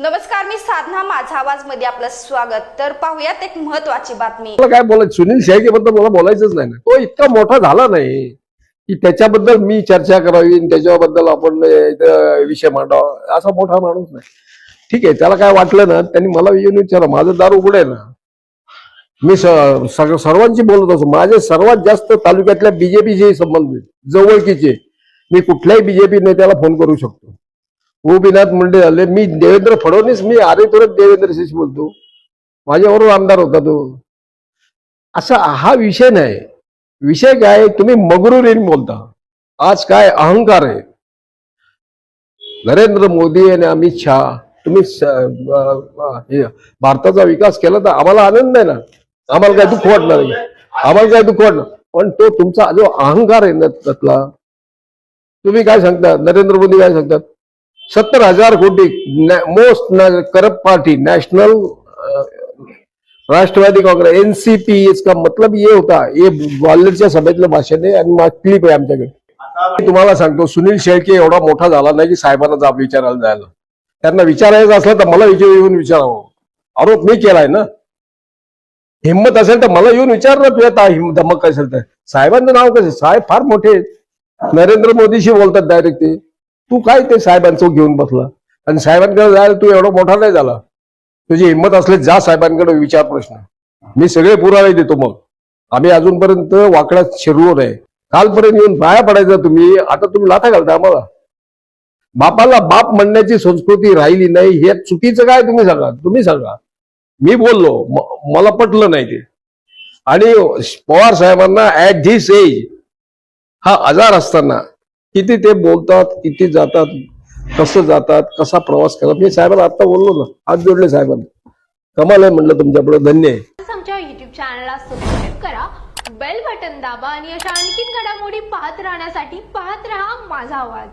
नमस्कार मी साधना माझा आवाजमध्ये आपलं स्वागत. तर पाहूयात एक महत्वाची बातमी. मला काय बोलायचं? सुनील शेळके बद्दल मला बोलायचंच नाही ना. तो इतका मोठा झाला नाही की त्याच्याबद्दल मी चर्चा करावी आणि त्याच्याबद्दल आपण इथं विषय मांडावा. असा मोठा माणूस नाही. ठीक आहे त्याला काय वाटलं ना त्यांनी मला येऊन विचारलं माझं दार उघड आहे ना. मी स- सर्वांशी बोलत असो माझे सर्वात जास्त तालुक्यातल्या बीजेपीशी संबंधित जवळकीचे मी कुठल्याही बीजेपी नेत्याला फोन करू शकतो. गोपीनाथ मुंडे झाले. मी देवेंद्र फडणवीस मी आरे तुरंत शिष बोलतो. माझ्याबरोबर आमदार होता तो. असा हा विषय नाही. विषय काय तुम्ही मगरूरीन बोलता. आज काय अहंकार आहे? नरेंद्र मोदी आणि अमित शहा तुम्ही भारताचा विकास केला तर आम्हाला आनंद आहे ना? आम्हाला काय दुःख वाटणार नाही आम्हाला काय दुःख वाटणार? पण तो तुमचा जो अहंकार आहे ना त्यातला तुम्ही काय सांगता? नरेंद्र मोदी काय सांगतात? सत्तर हजार कोटी most corrupt party national Rashtravadi Congress NCP इसका मतलब ये होता ये ग्वाल्हेरच्या सभेतलं भाषण आहे आणि क्लिप आहे आमच्याकडे. मी तुम्हाला सांगतो सुनील शेळके एवढा मोठा झाला नाही की साहेबांना जाब विचारायला जायला. त्यांना विचारायचं असलं तर मला विचार येऊन विचारावं. आरोप मी केलाय ना. हिंमत असेल तर मला येऊन विचार ना तुझ्या हिंमत धमक असेल तर. साहेबांचं नाव कसं साहेब फार मोठे नरेंद्र मोदीशी बोलतात डायरेक्ट ते. तू काय ते साहेबांचं घेऊन बसला? आणि साहेबांकडे जायला तू एवढा मोठा नाही झाला. तुझी हिंमत असले जा साहेबांकडे विचार प्रश्न. मी सगळे पुरावे देतो मग. आम्ही अजूनपर्यंत वाकड्यात शिरलो नाही. कालपर्यंत येऊन पाया पडायचं तुम्ही. आता तुम्ही लाथा घालता आम्हाला. बापाला बाप म्हणण्याची संस्कृती राहिली नाही हे चुकीचं काय तुम्ही सांगा? तुम्ही सांगा. मी बोललो म- मला पटलं नाही ते. आणि पवार साहेबांना ऍट धिस एज हा आजार असताना किती ते बोलतात किती जातात कसं जातात कसा प्रवास करतात मी साहेबांना आता बोललो ना आज जोडले साहेबांना. कमाल आहे म्हणलं तुमच्याकडे धन्य आहे. आज आमच्या युट्यूब चॅनलला सबस्क्राईब करा बेल बटन दाबा आणि अशा आणखीन घडामोडी पाहत राहण्यासाठी पाहत राहा माझा आवाज.